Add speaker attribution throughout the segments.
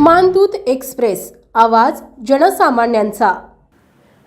Speaker 1: मानदूत express आवाज जनसामान्यांचा.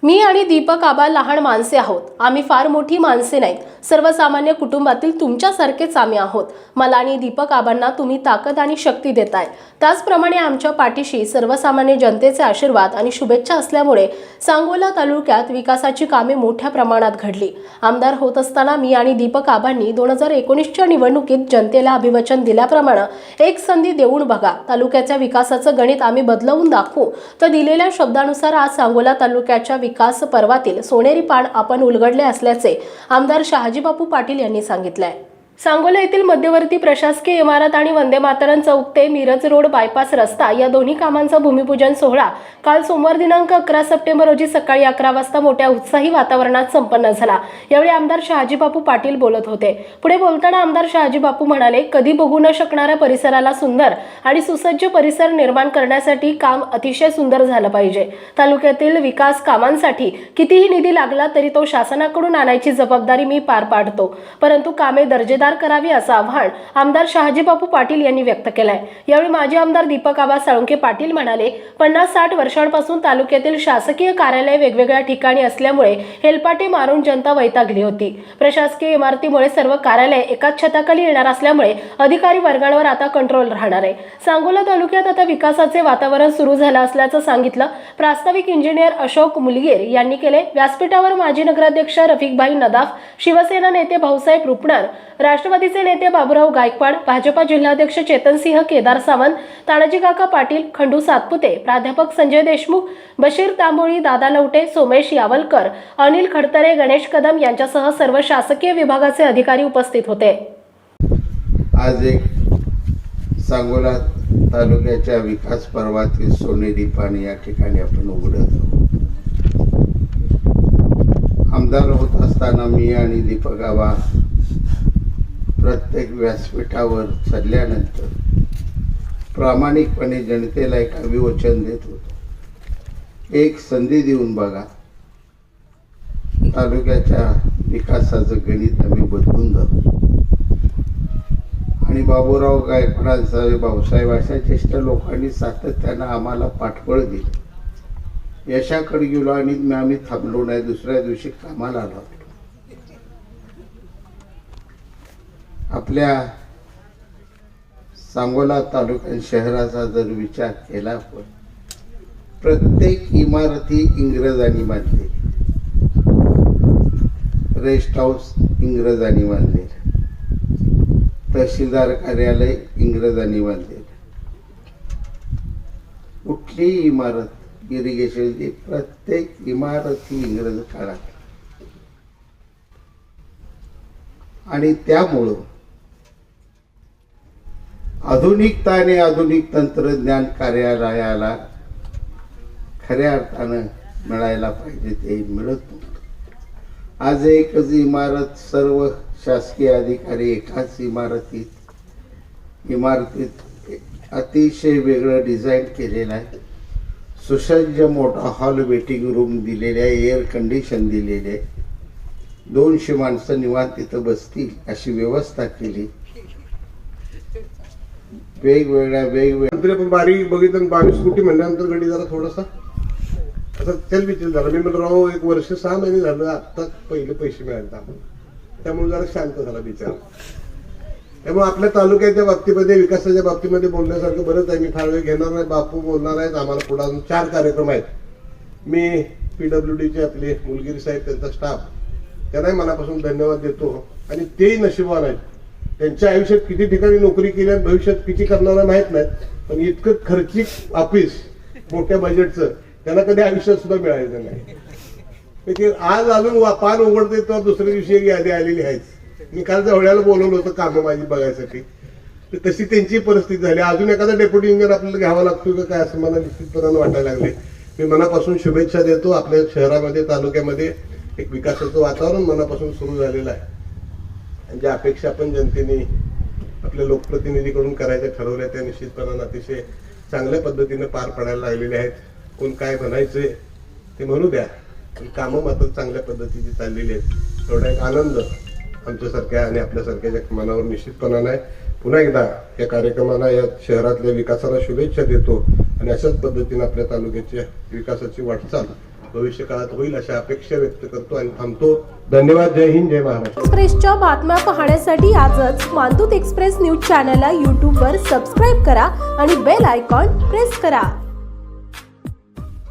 Speaker 1: मी आणि दीपक आबा लहान माणसे आहोत. आम्ही फार मोठी माणसे नाहीत. सर्वसामान्य कुटुंबातील तुमच्यासारखेच आम्ही आहोत. मला आणि दीपक आबांना तुम्ही ताकद आणि शक्ती देताय. त्याचप्रमाणे आमच्या पाठीशी सर्वसामान्य जनतेचे आशीर्वाद आणि शुभेच्छा असल्यामुळे सांगोला तालुक्यात विकासाची कामे मोठ्या प्रमाणात घडली. आमदार होत असताना मी आणि दीपक आबांनी दोन हजार एकोणीसच्या निवडणुकीत जनतेला अभिवचन दिल्याप्रमाणे एक संधी देऊन बघा. तालुक्याच्या विकासाचं गणित आम्ही बदलवून दाखवू. तर दिलेल्या शब्दानुसार आज सांगोला तालुक्याच्या विकास पर्वातील सोनेरी पान आपण उलगडले असल्याचे आमदार शहाजीबापू पाटील यांनी सांगितलंय. सांगोला येथील मध्यवर्ती प्रशासकीय इमारत आणि वंदे मातरम चौक ते मिरज रोड बायपास रस्ता या दोन्ही कामांचा भूमिपूजन सोहळा काल सोमवार दिनांक अकरा सप्टेंबर रोजी सकाळी अकरा वाजता मोठ्या उत्साही वातावरणात संपन्न झाला. यावेळी आमदार शहाजीबापू पाटील बोलत होते. पुढे बोलताना आमदार शहाजीबापू म्हणाले कधी बघू न शकणाऱ्या परिसराला सुंदर आणि सुसज्ज परिसर निर्माण करण्यासाठी काम अतिशय सुंदर झालं पाहिजे. तालुक्यातील विकास कामांसाठी कितीही निधी लागला तरी तो शासनाकडून आणायची जबाबदारी मी पार पाडतो. परंतु कामे दर्जेदार करावी असं आव्हान आमदार शहाजीबापू पाटील यांनी व्यक्त केलंय. यावेळी माजी आमदार दीपक आबा साळुंके पाटील म्हणाले पन्नास साठ वर्षांपासून तालुक्यातील शासकीय कार्यालय वेगवेगळ्या ठिकाणी असल्यामुळे हेलपाटे मारून जनता वैतागली होती. प्रशासकीय इमारतीमुळे सर्व कार्यालय एकाच छताखाली येणार असल्यामुळे अधिकारी वर्गांवर आता कंट्रोल राहणार आहे. सांगोला तालुक्यात आता विकासाचे वातावरण सुरू झालं असल्याचं सांगितलं प्रास्ताविक इंजिनियर अशोक मुलगीर यांनी केले व्यासपीठावर माजी नगराध्यक्ष रफिकभाई नदाफ शिवसेना नेते भाऊसाहेब रुपणार राष्ट्रवादीचे नेते बाबुराव गायकवाड भाजपा जिल्हाध्यक्ष चेतनसिंह केदार सावंत तानाजी काका पाटील खंडू सातपुते प्राध्यापक संजय देशमुख बशीर तांबोळी दादा लवटे सोमेश यावलकर अनिल खडतरे गणेश कदम यांच्यासह सर्व शासकीय विभागाचे अधिकारी उपस्थित होते.
Speaker 2: आज एक सांगोला तालुक्याच्या विकास पर्वातील सोनेरी पाणी या ठिकाणी आपण उघडत आहोत. आमदार होत असताना मी आणि दीपक गावा प्रत्येक व्यासपीठावर चढल्यानंतर प्रामाणिकपणे जनतेला एक अभिवचन देत होतो. एक संधी देऊन बघा. तालुक्याच्या विकासाचं गणित आम्ही बदलून जातो. आणि बाबूराव गायकवाडांचा भाऊसाहेब अशा ज्येष्ठ लोकांनी सातत्यानं आम्हाला पाठबळ दिलं. यशाकडे गेलो आणि आम्ही थांबलो नाही. दुसऱ्या दिवशी कामाला आलो. आपल्या सांगोला तालुका शहराचा जर विचार केला आपण प्रत्येक इमारती इंग्रजांनी बांधली. रेस्ट हाऊस इंग्रजांनी बांधले. तहसीलदार कार्यालय इंग्रजांनी बांधले. कुठलीही इमारत इरिगेशनची प्रत्येक इमारत ही इंग्रज काळात. आणि त्यामुळं आधुनिकताने आधुनिक तंत्रज्ञान कार्यालयाला खऱ्या अर्थानं मिळायला पाहिजे ते मिळत नव्हतं. आज एकच इमारत सर्व शासकीय अधिकारी एकाच इमारतीत इमारतीत अतिशय वेगळं डिझाईन केलेलं आहे. सुसज्ज मोठा हॉल वेटिंग रूम दिलेले आहे एअर कंडिशन दिलेले आहे. दोनशे माणसं निवांत तिथं बसतील अशी व्यवस्था केली. वेगवेगळ्या वेगवेगळ्या.
Speaker 3: पण आपण बारीक बघितलं बावीस कोटी म्हणल्यानंतर गडी जरा थोडासा. असं तेल विचार झाला. मी म्हणतो राव एक वर्ष सहा महिने झालं आत्ता पहिले पैसे मिळाले आपण. त्यामुळे जरा शांत झाला विचार त्यामुळे आपल्या तालुक्याच्या बाबतीमध्ये विकासाच्या बाबतीमध्ये बोलण्यासारखं बरंच आहे. मी फार वेळ घेणार नाही. बापू बोलणार आहेत. आम्हाला पुढे अजून चार कार्यक्रम आहेत. मी पीडब्ल्यू डीचे आपले मुलगिरी साहेब त्यांचा स्टाफ त्यांनाही मनापासून धन्यवाद देतो. आणि तेही नशिबवान आहेत. त्यांच्या आयुष्यात किती ठिकाणी नोकरी केल्या भविष्यात किती करणारा माहीत नाही पण इतकं खर्चिक ऑफिस मोठ्या बजेटचं त्यांना कधी आयुष्यात सुद्धा मिळायचं नाही. म्हणजे आज अजून वा- पान उघडते तर दुसऱ्या दिवशी एक यादी आलेली आहेच मी काल जवळ्याला बोलवलं होतं कामं माझी बघायसाठी. तर तशी त्यांची परिस्थिती झाली. अजून एखादा डेप्युटी इंजिनियर आपल्याला घ्यावा लागतो का काय असं मला निश्चितपणानं वाटायला लागले मी मनापासून शुभेच्छा देतो. आपल्या शहरामध्ये तालुक्यामध्ये एक विकासाचं वातावरण मनापासून सुरू झालेलं आहे. आणि ज्या अपेक्षा पण जनतेने आपल्या लोकप्रतिनिधीकडून करायच्या ठरवल्या त्या निश्चितपणानं अतिशय चांगल्या पद्धतीने पार पडायला लागलेल्या आहेत. कोण काय म्हणायचे ते म्हणू द्या. पण कामं मात्र चांगल्या पद्धतीची चाललेली आहेत. एवढा एक आनंद आमच्यासारख्या आणि आपल्यासारख्याच्या मनावर निश्चितपणानं आहे. पुन्हा एकदा या कार्यक्रमाला या शहरातल्या विकासाला शुभेच्छा देतो आणि अशाच पद्धतीनं आपल्या तालुक्याच्या विकासाची वाटचाल भविष्य काळात होईल अशा अपेक्षा व्यक्त करतो आणि थांबतो. धन्यवाद. जय हिंद जय महाराष्ट्र.
Speaker 1: एक्सप्रेसच्या बातम्या पाहण्यासाठी आजच मानतूत एक्सप्रेस न्यूज चॅनलला यूट्यूबवर सबस्क्राईब करा आणि बेल आयकॉन प्रेस करा.